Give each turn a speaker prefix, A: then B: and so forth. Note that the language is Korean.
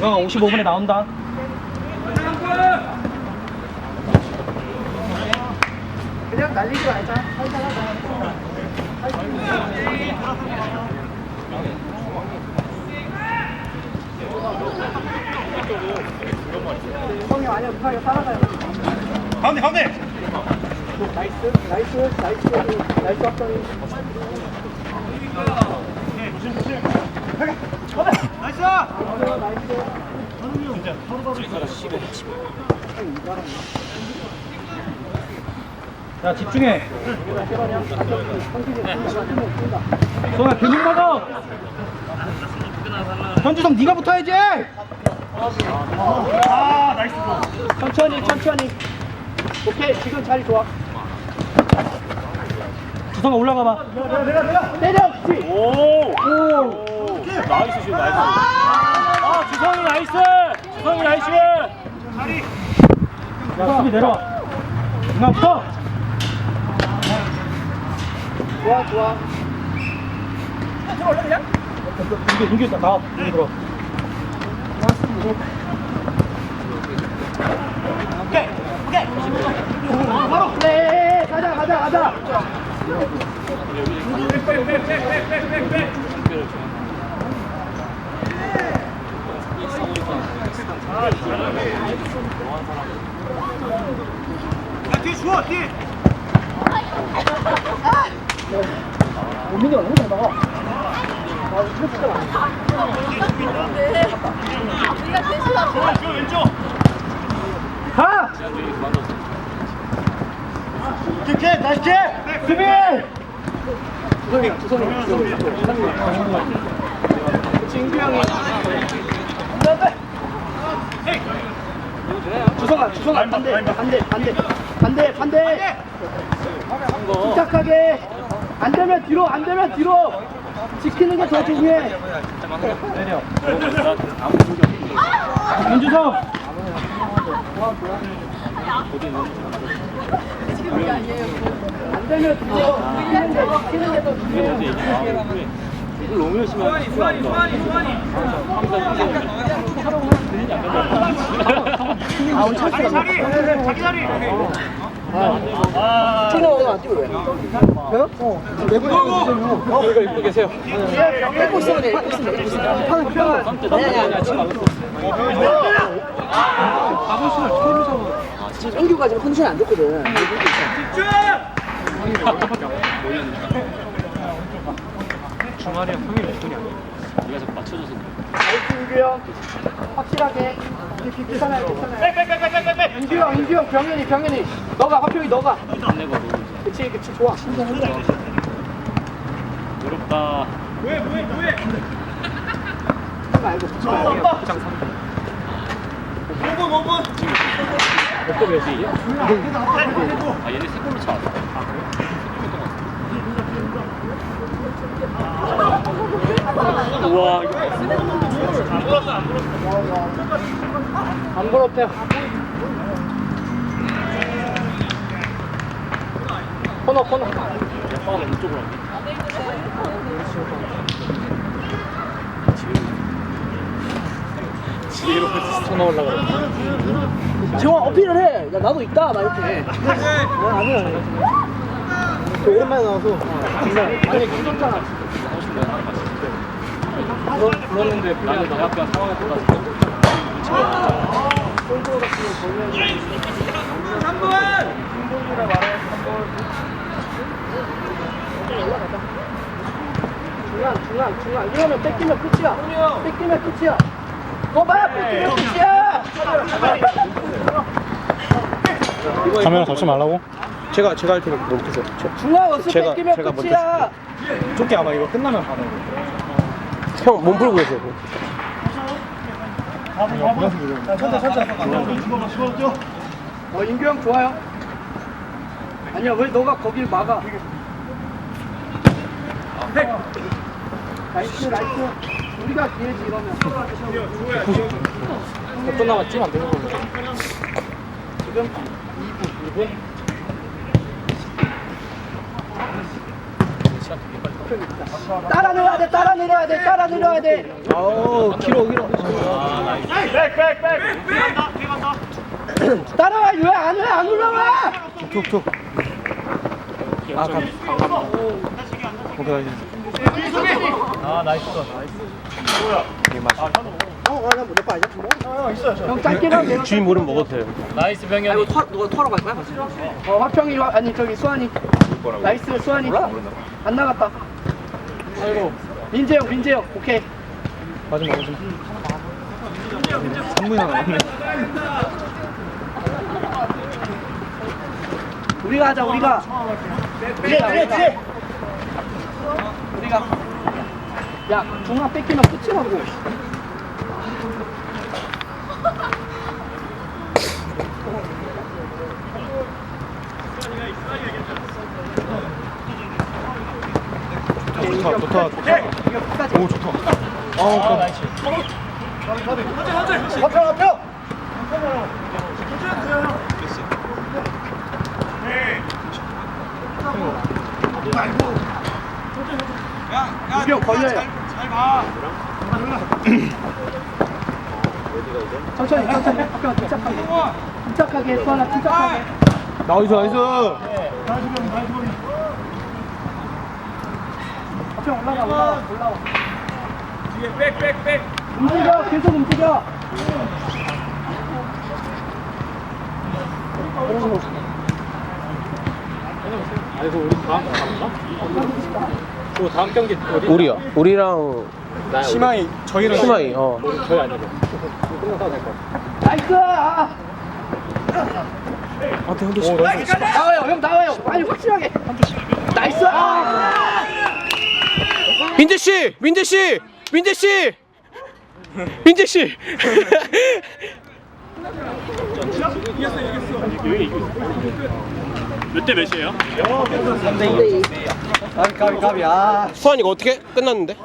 A: 건강아 55분에 나온다.
B: 그냥 날리지 말자. 살살 하자. 형이 아니야, 무사하게 살아가요.
A: 가운데 가운데.
B: 나이스, 나이스, 나이스, 나이스.
A: 나이스. 자 집중해. 소아 근육 먹어. 현주성 네가 붙어야지. 아 나이스.
B: 천천히, 천천히. 오케이, 지금 자리 좋아.
A: 주성아 올라가 봐.
B: 때려, 그렇지.
C: 오! 오! 나이스 슛, 나이스. 아, 주성이 나이스! 주성이 나이스!
A: 야 수비 내려와. 중앙 붙어.
B: 좋아, 좋아.
A: 이게 이게 나와. 여기 들어.
B: 네, 가자, 가자, 가자. 민이 너무 잘 나가. 아, 이거 진짜 많아.
D: 우리가 대신 하고
A: 가. 킥킥 다시 킥. 수비.
B: 진규 형이. 주성아, 주성아, 반대, 반대, 반대, 반대, 반대. 침착하게. 안 되면 뒤로, 안 되면 뒤로. 지키는 게 더 중요해.
A: 내려. 윤주성.
B: 안 되면 뒤로. 지키는 게, 지키는 게더 중요해.
C: 이걸 너무 열심히 하는 수환이, 수환이, 수환이.
B: 아, 오늘 찰수 자기 자리, 자기 자리. 아, tina 오늘 안 왜? 저요? 어. 내부에 어, 이거 입고 계세요. 입고 있으면 돼. 입고 있으면 돼. 입고 있으면 파는 필요가. 아니 아니 아니. 지금 안 지금 은규가 지금 컨디션이 안 좋거든.
C: 주말에 형이 몇 분이 아니야? 네가 자꾸 맞춰줘서 그래.
B: 나이스 은규 형. 확실하게. 괜찮아요, 괜찮아요. 은규 형, 은규 형, 병현이, 병현이. 너가, 화평이 너가.
C: 안 내고
B: 그치, 그치, 좋아.
C: 어렵다.
B: 하지 말고, 붙지 말고.
C: 몇번몇 시? 아, 얘네 세 골로 차. 우와, 이거
B: 안 부럽대요. 코너, 코너.
C: 약간 왼쪽으로 스톤 올라가
B: 지원 어필을 해. 야, 나도 있다. 막 이렇게. 해. 난 아니야. 그 오랜만에 나와서. 아니, 괜찮잖아.
C: 그러는데 나는 약간 상황에 따라서
B: 중간, 중간, 중간. 이러면 뺏기면 끝이야. 뺏기면 끝이야. 뺏기면 끝이야.
E: 카메라 잡지 말라고? 제가 제가 할 테니까 노력해서
B: 중간 어스
E: 제가-
B: 뺏기면
E: 제가 먼저
B: 끝이야.
A: 좋게 아마 이거 끝나면 가는 거.
E: 형몸 풀고 계세요
A: 천천 천천.
B: 어, 인규 형 좋아요. 아니야, 왜 너가 거길 막아? 나이스, 나이스. 우리가 기회지, 이러면.
A: 몇분 남았지? 안 되는 거.
B: 지금 2분, 2분. 따라 내려야 돼 따라 내려야 돼 따라 내려야 돼
A: 아우 길어 길어
B: 따라와 왜안 왜 안 올라와
A: 툭툭 아 감. 오케이 나이스
C: 아 나이스
A: 이 게 맛이
B: 형 짧게 가도 돼요
E: 주인 모르면 먹어도 돼요.
C: 나이스 병현이.
B: 어 화평이 와 아니 저기 수환이. 나이스 수환이. 안 나갔다. 아이고. 민재 형 민재 형. 오케이.
A: 마지막 마지막 3분이나 남았네.
B: 우리가 하자 우리가. 우리가 우리가 우리가 야 중앙 뺏기면 끝이라고.
A: 좋다 좋다.
B: 끝까지
A: 오 좋다. 아우 깜
C: 나이스
B: 화평 화평 유경 걸려요 천천히 천천히. 화평 침착하게. 침착하게 수환아 침착하게.
A: 나이스 나이스.
B: 화평 올라가 올라가 올라와 뒤에 백백백. 움직여 계속 움직여.
C: 아이고 우리 다음 가나? 또 다음 경기 어디?
E: 우리야. 우리랑
A: 심하이 저희는
E: 수마이. 어.
C: 저희 아니고
B: 나이스! 아,
A: 오 나이스!
B: 나와요 형 나와요. 빨리 확실하게. 나이스! 아!
E: 민재 씨, 민재 씨, 민재 씨, 민재 씨.
C: 몇 대 몇이에요?
A: 가비 가비 가비 아
E: 수환이가 어떻게 끝났는데?